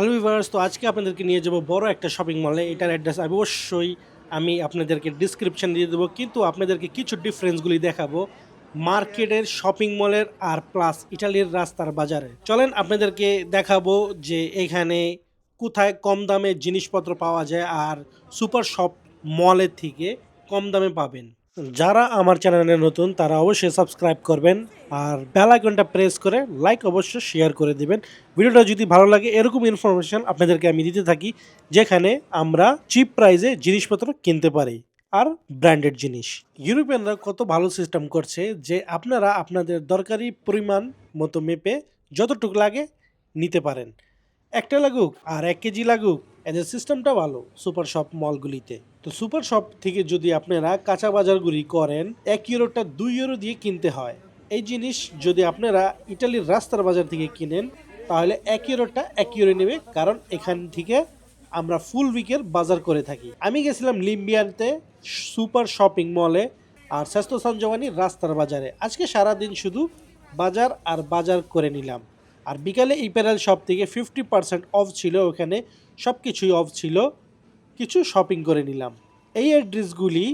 Hello viewers তো আজকে আপনাদেরকে নিয়ে যাব বড় একটা শপিং মলে এটার অ্যাড্রেস অবশ্যই আমি আপনাদেরকে ডিসক্রিপশন দিয়ে দেবো। কিন্তু আপনাদেরকে কিছু ডিফারেন্সগুলি দেখাবো মার্কেটের শপিং মলের আর প্লাস ইটালির রাস্তার বাজারে। চলেন আপনাদেরকে দেখাবো যে এখানে কোথায় কম দামে জিনিসপত্র পাওয়া যায় আর সুপার শপ মলের থেকে কম দামে পাবেন। যারা আমার চ্যানেলে নতুন, তারা অবশ্যই সাবস্ক্রাইব করবেন আর বেল আইকনটা প্রেস করে লাইক অবশ্যই শেয়ার করে দিবেন। ভিডিওটা যদি ভালো লাগে, এরকম ইনফরমেশন আপনাদেরকে আমি দিতে থাকি, যেখানে আমরা চিপ প্রাইসে জিনিসপত্র কিনতে পারি আর ব্র্যান্ডেড জিনিস। ইউরোপিয়ানরা কত ভালো সিস্টেম করছে যে আপনারা আপনাদের দরকারি পরিমাণ মতো মেপে যতটুকু লাগে নিতে পারেন। একটা লাগুক আর এক কেজি লাগুক এদের সিস্টেমটা ভালো সুপার শপ মলগুলিতে তো সুপার শপ থেকে যদি আপনারা কাঁচা বাজারগুলি করেন, এক ইউরোটা দুই ইউরো দিয়ে কিনতে হয়। এই জিনিস যদি আপনারা ইটালির রাস্তার বাজার থেকে কিনেন, তাহলে এক ইউরোটা এক ইউরো নেবে, কারণ এখান থেকে আমরা ফুল উইকের বাজার করে থাকি। আমি গেছিলাম লিম্বিয়ানতে সুপার শপিং মলে আর স্বাস্থ্য সঞ্জীবনী রাস্তার বাজারে। আজকে সারাদিন শুধু বাজার আর বাজার করে নিলাম। আর বিকালে ইপেরাল শপ থেকে ফিফটি পার্সেন্ট অফ ছিল, ওখানে সব কিছুই অফ ছিল। কিছু শপিং করে নিলাম। এই অ্যাড্রেসগুলি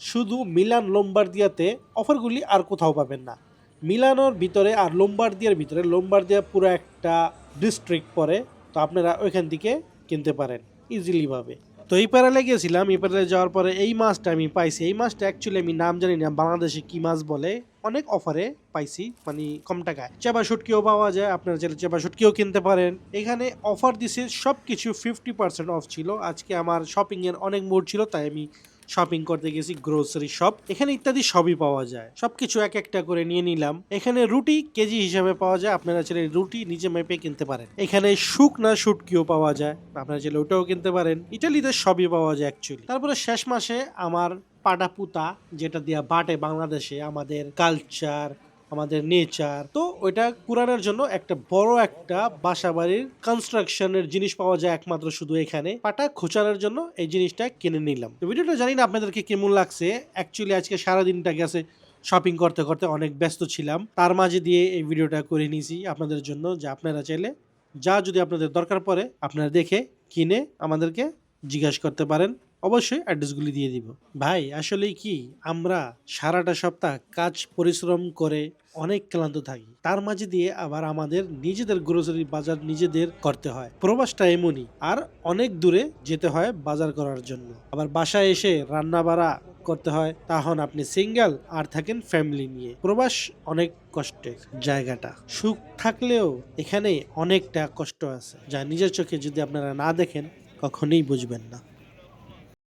শুধু মিলান লোম্বার্দিয়াতে অফারগুলি আর কোথাও পাবেন না। মিলানোর ভিতরে আর লোম্বার্দিয়ার ভিতরে, লোম্বার্দিয়া পুরো একটা ডিস্ট্রিক্ট পড়ে তো আপনারা ওইখান থেকে কিনতে পারেন ইজিলিভাবে তো এই প্যারালে গেছিলাম এই প্যারালে যাওয়ার পরে এই মাছটা আমি পাইছি। এই মাছটা অ্যাকচুয়ালি আমি নাম জানি না, বাংলাদেশে কি মাছ বলে। অনেক অফারে পাইছি মানে কম টাকায়। চেপা শুটকিও পাওয়া যায়, আপনারা চাইলে চেপা শুটকিও কিনতে পারেন। এখানে অফার দিছে সব কিছু ফিফটি পার্সেন্ট অফ ছিল। আজকে আমার শপিংয়ের অনেক মুড ছিল, তাই আমি শপিং করতে গেছি গ্রোসারি শপ এখানে ইত্যাদি সবই পাওয়া যায়। সবকিছু এক একটা করে নিয়ে নিলাম। এখানে রুটি কেজি হিসাবে পাওয়া যায়, আপনারা চাইলে রুটি নিজে মেপে কিনতে পারেন। এখানে শুকনা শুটকিও পাওয়া যায়, আপনারা চাইলে ওটাও কিনতে পারেন। ইটালিতে সবই পাওয়া যায় অ্যাকচুয়ালি তারপরে শেষ মাসে আমার পাটাপুতা, যেটা দিয়া বাটে বাংলাদেশে, আমাদের কালচার আমাদের নেচার। তো ওইটা কুরানোর জন্য একটা বড় একটা বাসা বাড়ির কনস্ট্রাকশনের জিনিস পাওয়া যায় একমাত্র শুধু এখানে। পাটা খোঁচানোর জন্য এই জিনিসটা কিনে নিলাম। তো ভিডিওটা জানি না আপনাদেরকে কেমন লাগছে। অ্যাকচুয়ালি আজকে সারা দিনটা গেছে শপিং করতে করতে অনেক ব্যস্ত ছিলাম। তার মাঝে দিয়ে এই ভিডিওটা করে নিয়েছি আপনাদের জন্য যে আপনারা চাইলে। যা যদি আপনাদের দরকার পড়ে, আপনারা দেখে, কিনে আমাদেরকে জিজ্ঞাসা করতে পারেন। অবশ্যই অ্যাড্রেসগুলি দিয়ে দিব। ভাই আসলে কি আমরা সারাটা সপ্তাহ কাজ, পরিশ্রম করে অনেক ক্লান্ত থাকি। তার মাঝে দিয়ে আবার আমাদের নিজেদের গ্রোসারি বাজার নিজেদের করতে হয়। প্রবাসটা এমনই, আর অনেক দূরে যেতে হয় বাজার করার জন্য। আবার বাসায় এসে রান্না বাড়া করতে হয় তখন আপনি সিঙ্গেল আর থাকেন ফ্যামিলি নিয়ে। প্রবাস অনেক কষ্টের জায়গাটা। সুখ থাকলেও এখানে অনেকটা কষ্ট আছে, যা নিজের চোখে যদি আপনারা না দেখেন, কখনোই বুঝবেন না।